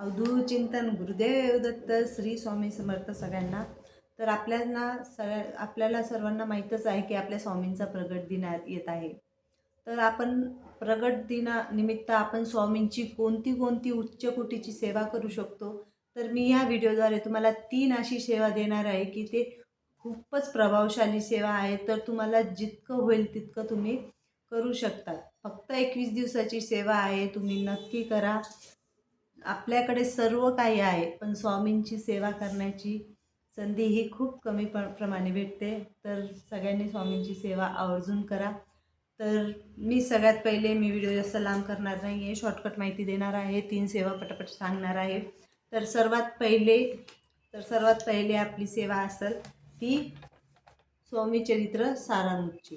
अवधू चिंतन गुरुदेव दत्त श्री स्वामी समर्थ सगळ्यांना. तर आपल्याला सगळ्या आपल्याला सर्वांना माहीतच आहे की आपल्या स्वामींचा प्रगट दिन येत आहे. तर आपण प्रगट दिना निमित्त आपण स्वामींची कोणती कोणती उच्च कोटीची सेवा करू शकतो? तर मी या व्हिडिओद्वारे तुम्हाला तीन अशी सेवा देणार आहे की ते खूपच प्रभावशाली सेवा आहे. तर तुम्हाला जितकं होईल तितकं तुम्ही करू शकता. फक्त एकवीस दिवसाची सेवा आहे तुम्ही नक्की करा. आपल्याकडे सर्व काही आहे पण स्वामींची सेवा करण्याची संधी ही खूप कमी प्र प्रमाणे भेटते. तर सगळ्यांनी स्वामींची सेवा आवर्जून करा. तर मी सगळ्यात पहिले मी व्हिडिओ जास्त लांब करणार नाही आहे शॉर्टकट माहिती देणार आहे. तीन सेवा पटापट सांगणार आहे. तर सर्वात पहिले तर सर्वात पहिले आपली सेवा असेल ती स्वामी चरित्र सारांची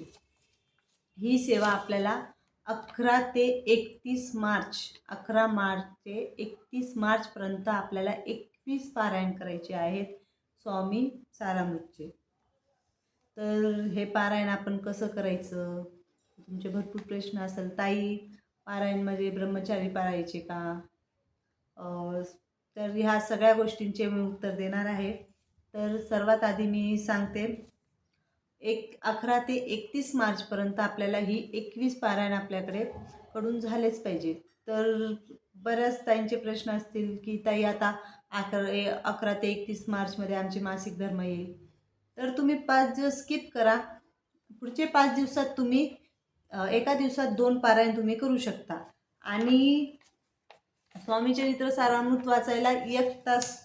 ही सेवा आपल्याला अकरा ते एकतीस मार्च अकरा मार्च ते एकतीस मार्चपर्यंत आपल्याला एकवीस पारायण करायचे आहेत स्वामी सारामृतचे. तर हे पारायण आपण कसं करायचं? तुमचे भरपूर प्रश्न असेल. ताई पारायणमध्ये ब्रह्मचारी पारायचे का? तर ह्या सगळ्या गोष्टींचे मी उत्तर देणार आहे. तर सर्वात आधी मी सांगते एक अकरा ते एकतीस मार्चपर्यंत आपल्याला ही एकवीस पारायण आपल्याकडे कडून झालेच पाहिजे. तर बऱ्याच ताईंचे प्रश्न असतील की ताई आता अकरा ए अकरा ते एकतीस मार्चमध्ये आमचे मासिक धर्म येईल. तर तुम्ही पाच दिवस स्किप करा. पुढचे पाच दिवसात तुम्ही एका दिवसात दोन पारायण तुम्ही करू शकता. आणि स्वामी चरित्र सारामृत वाचायला एक तास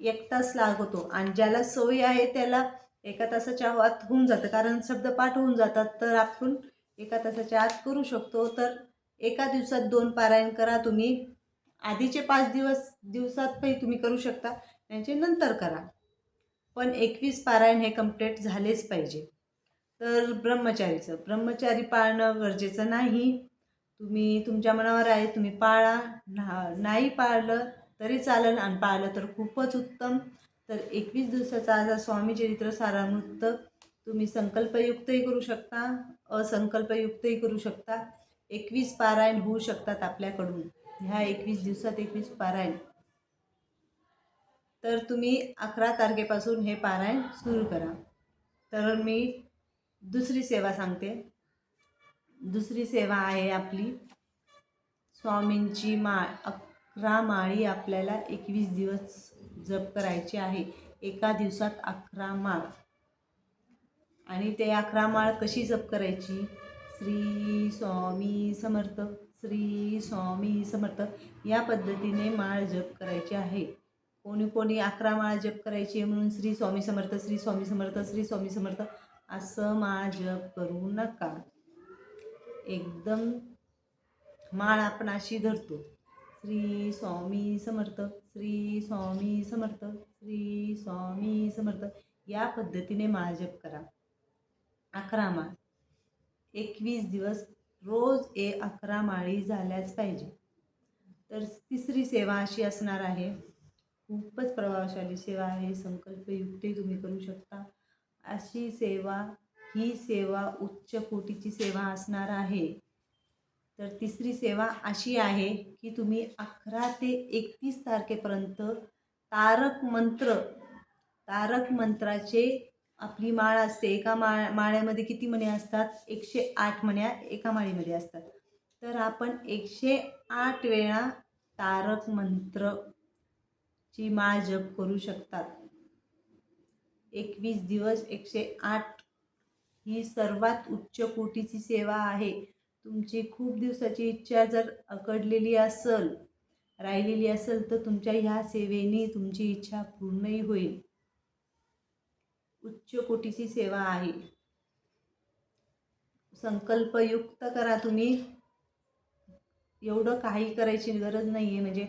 एक तास लागतो. आणि ज्याला सवय आहे त्याला एका तासाच्या आत होऊन जातं. कारण शब्द पाठ होऊन जातात. तर आपण एका तासाच्या आत करू शकतो. तर एका दिवसात दोन पारायण करा तुम्ही. आधीचे पाच दिवस दिवसात पण तुम्ही करू शकता. त्यांचे नंतर करा. पण एकवीस पारायण हे कंप्लीट झालेच पाहिजे. तर ब्रह्मचारीचं. ब्रह्मचारी पाळणं गरजेचं नाही. तुम्ही तुमच्या मनावर आहे तुम्ही पाळा. ना- नाही पाळलं तरी चालेल. आणि पाळलं तर खूपच उत्तम. तर एकवीस दिवसाचा आज स्वामी चरित्र सारामृत तुम्ही संकल्पयुक्तही करू शकता असंकल्पयुक्तही करू शकता. एकवीस पारायण होऊ शकतात आपल्याकडून. ह्या एकवीस दिवसात एकवीस पारायण. तर तुम्ही अकरा तारखेपासून हे पारायण सुरू करा. तर मी दुसरी सेवा सांगते. दुसरी सेवा आहे आपली स्वामींची माळ अकरा माळी आपल्याला एकवीस दिवस जप करायची आहे. एका दिवसात अकरा माळ. आणि ते अकरा माळ कशी जप करायची? श्री स्वामी समर्थ श्री स्वामी समर्थ या पद्धतीने माळ जप करायची आहे. कोणी कोणी अकरा माळ जप करायची आहे म्हणून श्री स्वामी समर्थ श्री स्वामी समर्थ श्री स्वामी समर्थ असं माळ जप करू नका. एकदम माळ आपण अशी धरतो. श्री स्वामी समर्थ श्री स्वामी समर्थ श्री स्वामी समर्थ. या पद्धतीने माळजप करा. अकरा माळ. एकवीस दिवस रोज ए अकरा माळी झाल्याच पाहिजे. तर तिसरी सेवा अशी असणार आहे. खूपच प्रभावशाली सेवा आहे. संकल्पयुक्तही तुम्ही करू शकता. अशी सेवा ही सेवा उच्च कोटीची सेवा असणार आहे. तर तिसरी सेवा अशी आहे की तुम्ही अकरा ते एकतीस तारखेपर्यंत तारक मंत्र तारक मंत्राचे आपली माळ असते. एका माळ माळ्यामध्ये किती मणी असतात? एकशे आठ मण्या एका माळीमध्ये असतात. तर आपण एकशे आठ वेळा तारक मंत्र ची माळ जप करू शकतात. एकवीस दिवस एकशे आठ ही सर्वात उच्च कोटीची सेवा आहे. तुमची खूप दिवसाची इच्छा जर अकडलेली असेल राहिलेली असेल तर तुमच्या ह्या सेवेने तुमची इच्छा पूर्णही होईल. उच्च कोटीची सेवा आहे. संकल्पयुक्त करा तुम्ही. एवढं काही करायची गरज नाही आहे म्हणजे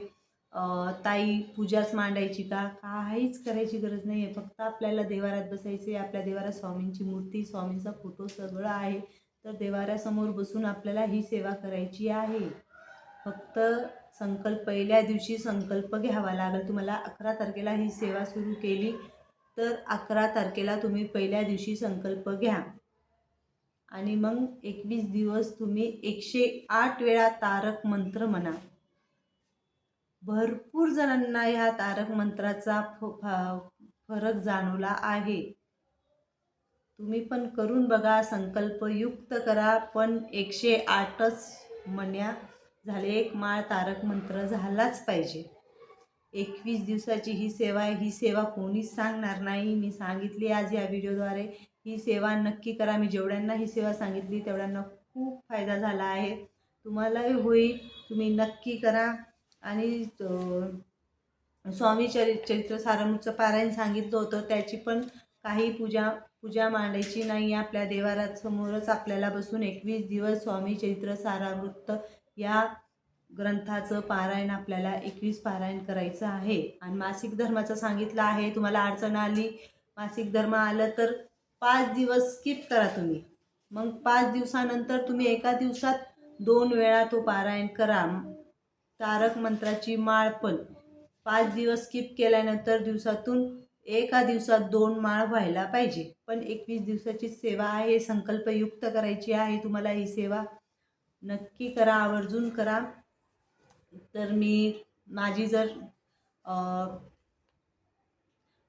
ताई पूजाच मांडायची का? काहीच करायची गरज नाही आहे फक्त आपल्याला देवारात बसायचे आपल्या देवारात स्वामींची मूर्ती स्वामींचा फोटो सगळं आहे. तर देवाऱ्यासमोर बसून आपल्याला ही सेवा करायची आहे. फक्त संकल्प पहिल्या दिवशी संकल्प घ्यावा लागेल. तुम्हाला अकरा तारखेला ही सेवा सुरू केली तर अकरा तारखेला तुम्ही पहिल्या दिवशी संकल्प घ्या. आणि मग एकवीस दिवस तुम्ही एकशे आठ वेळा तारक मंत्र म्हणा. भरपूर जणांना ह्या तारक मंत्राचा फ- फा- फरक जाणवला आहे. तुम्ही पण करून बघा संकल्पयुक्त करा. पण एकशे आठच मण्या झाले एक माळ तारक मंत्र झालाच पाहिजे. एकवीस दिवसाची ही सेवा आहे ही सेवा कोणीच सांगणार नाही. मी सांगितली आज या व्हिडिओद्वारे. ही सेवा नक्की करा. मी जेवढ्यांना ही सेवा सांगितली तेवढ्यांना खूप फायदा झाला आहे. तुम्हालाही होईल. तुम्ही नक्की करा. आणि स्वामी चरि चरित्र सारामृतचं पारायण सांगितलं होतं. त्याची पण काही पूजा पूजा मांडायची नाही. आपल्या देवारात समोरच आपल्याला बसून एकवीस दिवस स्वामी चरित्र सारावृत्त या ग्रंथाचं पारायण आपल्याला एकवीस पारायण करायचं आहे. आणि मासिक धर्माचं सांगितलं आहे. तुम्हाला अडचण आली मासिक धर्म आलं तर पाच दिवस स्किप करा तुम्ही. मग पाच दिवसानंतर तुम्ही एका दिवसात दोन वेळा तो पारायण करा. तारक मंत्राची माळ पण. पाच दिवस स्किप केल्यानंतर दिवसातून एका दिवसात दोन माळ व्हायला पाहिजे. पण एकवीस दिवसाची सेवा आहे संकल्पयुक्त करायची आहे तुम्हाला ही सेवा. नक्की करा आवर्जून करा. तर मी माझी जर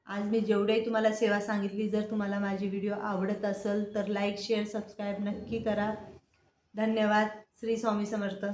आज मी जेवढे तुम्हाला सेवा सांगितली जर तुम्हाला माझी व्हिडिओ आवडत असेल तर लाईक शेअर सबस्क्राईब नक्की करा. धन्यवाद. श्री स्वामी समर्थ.